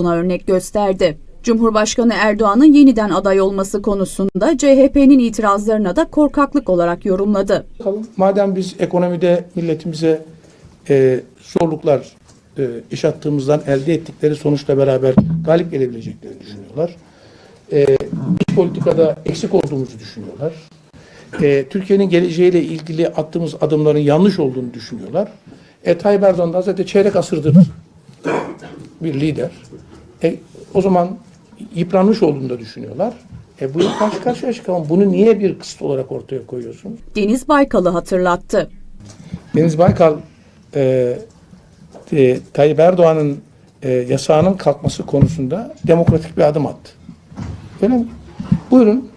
buna örnek gösterdi. Cumhurbaşkanı Erdoğan'ın yeniden aday olması konusunda CHP'nin itirazlarına da korkaklık olarak yorumladı. Madem biz ekonomide milletimize e, zorluklar e, yaşattığımızdan elde ettikleri sonuçla beraber galip gelebileceklerini düşünüyorlar. E, iç politikada eksik olduğumuzu düşünüyorlar. E, Türkiye'nin geleceğiyle ilgili attığımız adımların yanlış olduğunu düşünüyorlar. E, Tayyip Erdoğan da zaten çeyrek asırdır bir lider. E, o zaman yıpranmış olduğunu da düşünüyorlar. E, bu karşı karşıya çıkalım. Bunu niye bir kısıt olarak ortaya koyuyorsunuz? Deniz Baykal'ı hatırlattı. Deniz Baykal e, e, Tayyip Erdoğan'ın e, yasağının kalkması konusunda demokratik bir adım attı. Öyle mi? Buyurun